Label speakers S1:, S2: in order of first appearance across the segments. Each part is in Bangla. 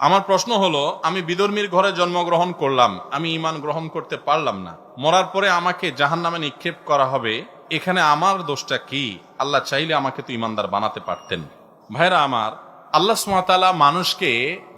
S1: আমার প্রশ্ন হলো, আমি বিদর্মীর ঘরে জন্মগ্রহণ করলাম, আমি ইমান গ্রহণ করতে পারলাম না। মরার পরে আমাকে জাহান নামে নিক্ষেপ করা হবে, এখানে আমার দোষটা কি? আল্লাহ চাইলে আমাকে তো ইমানদার বানাতে পারতেন। ভাইরা আমার, আল্লাহ সুমাতালা মানুষকে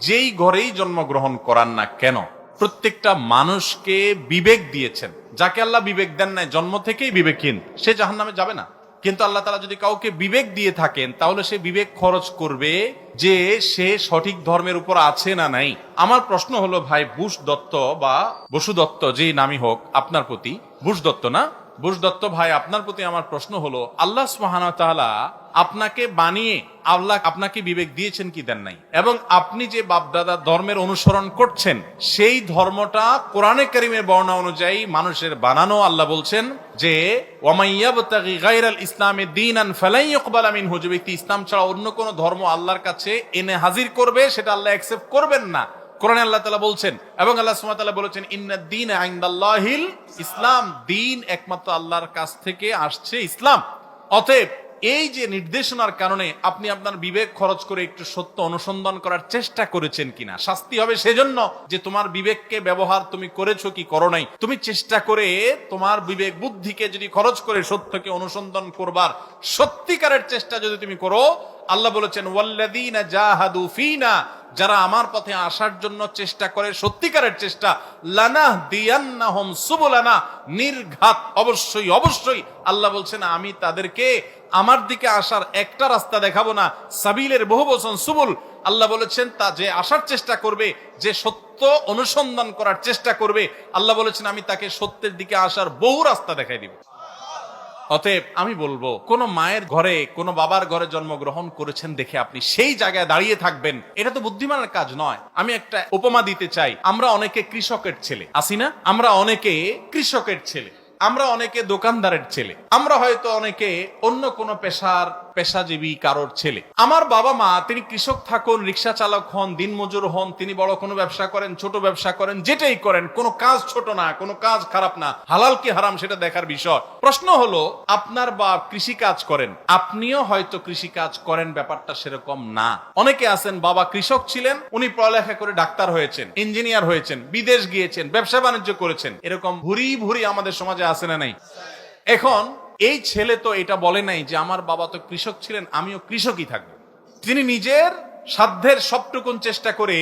S1: যেই ঘরেই জন্মগ্রহণ করান না কেন, প্রত্যেকটা মানুষকে বিবেক দিয়েছেন। যাকে আল্লাহ বিবেক দেন নাই, জন্ম থেকেই বিবেকহীন, সে জাহান নামে যাবে না। কিন্তু আল্লাহ তালা যদি কাউকে বিবেক দিয়ে থাকেন, তাহলে সে বিবেক খরচ করবে যে সে সঠিক ধর্মের উপর আছে না নাই। আমার প্রশ্ন হলো, ভাই, বুশ দত্ত বা বসু দত্ত, যেই নামই হোক, আপনার প্রতি, বুশ দত্ত না? বুশ দত্ত ভাই, আপনার প্রতি আমার প্রশ্ন হলো, আল্লাহ সুহানা তাআলা আপনাকে বানিয়ে আল্লাহ আপনাকে বিবেক দিয়েছেন কি দেন নাই। এবং আপনি যে বাপদাদা ধর্মের অনুসরণ করছেন, সেই ধর্মটা কোরআনে কারিমের বর্ণনা অনুযায়ী মানুষের বানানো আল্লাহ বলছেন যে ইসলামে ইকবালা মিনহু। যে ব্যক্তি ইসলাম ছাড়া অন্য কোনো ধর্ম আল্লাহর কাছে এনে হাজির করবে, সেটা আল্লাহ অ্যাকসেপ্ট করবেন না। কোরআনে আল্লাহ তালা বলছেন, এবং আল্লাহ তাআলা বলেছেন ইন্নাদ দীন ইনদাল্লাহিল ইসলাম। দিন একমাত্র আল্লাহর কাছ থেকে আসছে ইসলাম। অতএব এই যে নির্দেশনার কারণে আপনি আপনার বিবেক খরচ করে একটু সত্য অনুসন্ধান করার চেষ্টা করেছেন কিনা? শাস্তি হবে সেজন্য যে তোমার বিবেককে ব্যবহার তুমি করেছ কি করো নাই? তুমি চেষ্টা করে তোমার বিবেক বুদ্ধিকে যদি খরচ করে সত্যকে অনুসন্ধান করবার সত্যিকারের চেষ্টা যদি তুমি করো আল্লাহ বলেছেন, ওয়াল্লাযীনা জাহাদু ফিনা যারা আমার পথে আসার জন্য চেষ্টা করে, সত্যিকারের চেষ্টা লানাহ দিয়ান্নাহুম সুবুলানা, নির্ঘাত, অবশ্যই অবশ্যই। আল্লাহ বলছেন, আমি তাদেরকে আমার দিকে আসার একটা রাস্তা দেখাবো না, সাবিলের বহু বচন সুবুল। আল্লাহ বলেছেন, তা যে আসার চেষ্টা করবে, যে সত্য অনুসন্ধান করার চেষ্টা করবে, আল্লাহ বলেছেন, আমি তাকে সত্যের দিকে আসার বহু রাস্তা দেখাই দিব। অতএব আমি বলব, কোন মায়ের ঘরে, কোন বাবার ঘরে জন্মগ্রহণ করেছেন দেখে আপনি সেই জায়গায় দাঁড়িয়ে থাকবেন। এটা তো বুদ্ধিমানের কাজ নয়। আমি একটা উপমা দিতে চাই। আমরা অনেকে কৃষকের ছেলে। আসি না? আমরা অনেকে কৃষকের ছেলে। আমরা অনেকে দোকানদারের ছেলে। আমরা হয়তো অনেকে অন্য কোনো পেশার পেশাজীবী কারোর ছেলে। আমার বাবা মা, তিনি কৃষক থাকুন, রিক্সা চালক হন, দিনমজুর হন, তিনি বড় কোনো ব্যবসা করেন, ছোট ব্যবসা করেন, যেটাই করেন, কোনো কাজ ছোট না, কোনো কাজ খারাপ না, হালাল কি হারাম সেটা দেখার বিষয়। প্রশ্ন হলো, আপনার বাপ কৃষি কাজ করেন, আপনিও হয়তো কৃষি কাজ করেন, ব্যাপারটা সেরকম না। অনেকে আছেন, বাবা কৃষক ছিলেন, উনি পড়ালেখা করে ডাক্তার হয়েছেন, ইঞ্জিনিয়ার হয়েছেন, বিদেশ গিয়েছেন, ব্যবসা বাণিজ্য করেছেন, এরকম ভুরি ভুরি আমাদের সমাজে আছে না নাই? এখন এই ছেলে তো এটা বলে নাই যে আমার বাবা তো কৃষক ছিলেন, আমিও কৃষকই থাকব। তিনি নিজের সাধ্যের সবটুকুন চেষ্টা করে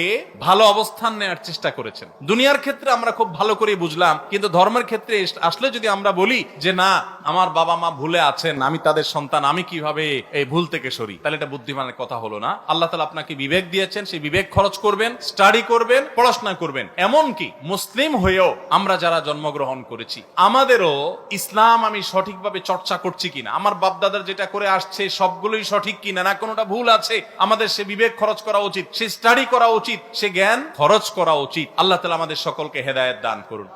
S1: ভালো অবস্থান নেওয়ার চেষ্টা করেছেন। দুনিয়ার ক্ষেত্রে আমরা খুব ভালো করে বুঝলাম, কিন্তু ধর্মের ক্ষেত্রে আসলে যদি আমরা বলি যে না, আমার বাবা মা ভুলে আছেন, আমি তাদের সন্তান, আমি কীভাবে এই ভুল থেকে সরি? তাহলে এটা বুদ্ধিমানের কথা হলো না। আল্লাহ তালা আপনাকে বিবেক দিয়েছেন, সেই বিবেক খরচ করবেন স্টাডি করবেন, পড়াশোনা করবেন। এমনকি মুসলিম হয়েও আমরা যারা জন্মগ্রহণ করেছি, আমাদেরও ইসলাম আমি সঠিকভাবে চর্চা করছি কিনা, আমার বাপদাদার যেটা করে আসছে সবগুলোই সঠিক কিনা, না কোনোটা ভুল আছে, আমাদের সে বিবেক খরচ করা উচিত, সে স্টাডি করা উচিত, সে জ্ঞান খরচ করা উচিত। আল্লাহ তালা আমাদের সকলকে হেদায়ত দান করুন।